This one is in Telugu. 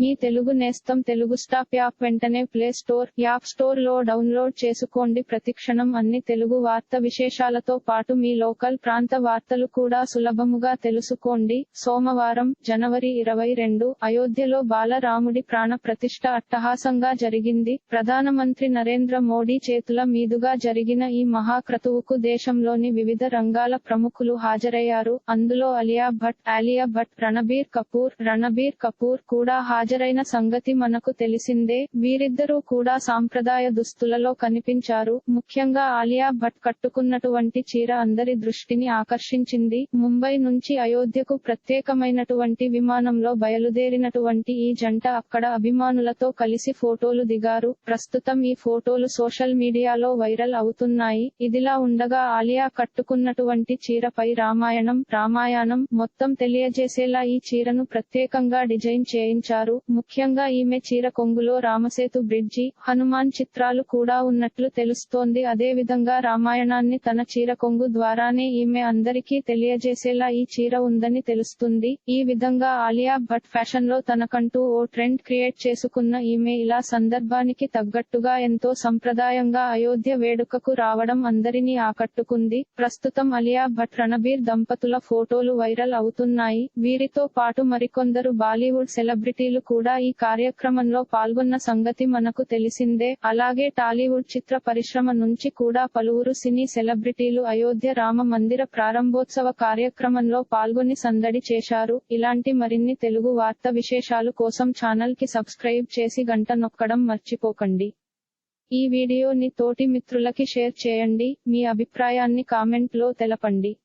మీ తెలుగు నేస్తం తెలుగు స్టాప్ యాప్ వెంటనే ప్లే స్టోర్ యాప్ స్టోర్లో డౌన్లోడ్ చేసుకోండి. ప్రతిక్షణం అన్ని తెలుగు వార్త విశేషాలతో పాటు మీ లోకల్ ప్రాంత వార్తలు కూడా సులభముగా తెలుసుకోండి. సోమవారం జనవరి ఇరవై రెండు అయోధ్యలో బాలరాముడి ప్రాణ ప్రతిష్ట అట్టహాసంగా జరిగింది. ప్రధానమంత్రి నరేంద్ర మోడీ చేతుల మీదుగా జరిగిన ఈ మహాక్రతువుకు దేశంలోని వివిధ రంగాల ప్రముఖులు హాజరయ్యారు. అందులో అలియా భట్ ఆలియా భట్ రణబీర్ కపూర్ రణబీర్ కపూర్ కూడా హాజరైన సంగతి మనకు తెలిసిందే. వీరిద్దరూ కూడా సాంప్రదాయ దుస్తులలో కనిపించారు. ముఖ్యంగా ఆలియా భట్ కట్టుకున్నటువంటి చీర అందరి దృష్టిని ఆకర్షించింది. ముంబై నుంచి అయోధ్యకు ప్రత్యేకమైనటువంటి విమానంలో బయలుదేరినటువంటి ఈ జంట అక్కడ అభిమానులతో కలిసి ఫోటోలు దిగారు. ప్రస్తుతం ఈ ఫోటోలు సోషల్ మీడియాలో వైరల్ అవుతున్నాయి. ఇదిలా ఉండగా ఆలియా కట్టుకున్నటువంటి చీరపై రామాయణం రామాయణం మొత్తం తెలియజేసేలా ఈ చీరను ప్రత్యేకంగా డిజైన్ చేయించారు. ముఖ్యంగా ఈమె చీర కొంగులో రామసేతు బ్రిడ్జి హనుమాన్ చిత్రాలు కూడా ఉన్నట్లు తెలుస్తోంది. అదే విధంగా రామాయణాన్ని తన చీర కొంగు ద్వారానే ఈమె అందరికీ తెలియజేసేలా ఈ చీర ఉందని తెలుస్తుంది. ఈ విధంగా ఆలియా భట్ ఫ్యాషన్లో తనకంటూ ఓ ట్రెండ్ క్రియేట్ చేసుకున్న ఈమె ఇలా సందర్భానికి తగ్గట్టుగా ఎంతో సంప్రదాయంగా అయోధ్య వేడుకకు రావడం అందరినీ ఆకట్టుకుంది. ప్రస్తుతం అలియా భట్ రణబీర్ దంపతుల ఫోటోలు వైరల్ అవుతున్నాయి. వీరితో పాటు మరికొందరు బాలీవుడ్ సెలబ్రిటీలు కూడా ఈ కార్యక్రమంలో పాల్గొన్న సంగతి మనకు తెలిసిందే. అలాగే టాలీవుడ్ చిత్ర పరిశ్రమ నుంచి కూడా పలువురు సినీ సెలబ్రిటీలు అయోధ్య రామ మందిర ప్రారంభోత్సవ కార్యక్రమంలో పాల్గొని సందడి చేశారు. ఇలాంటి మరిన్ని తెలుగు వార్త విశేషాలు కోసం ఛానల్కి సబ్స్క్రైబ్ చేసి గంట నొక్కడం మర్చిపోకండి. ఈ వీడియోని తోటి మిత్రులకి షేర్ చేయండి. మీ అభిప్రాయాన్ని కామెంట్లో తెలపండి.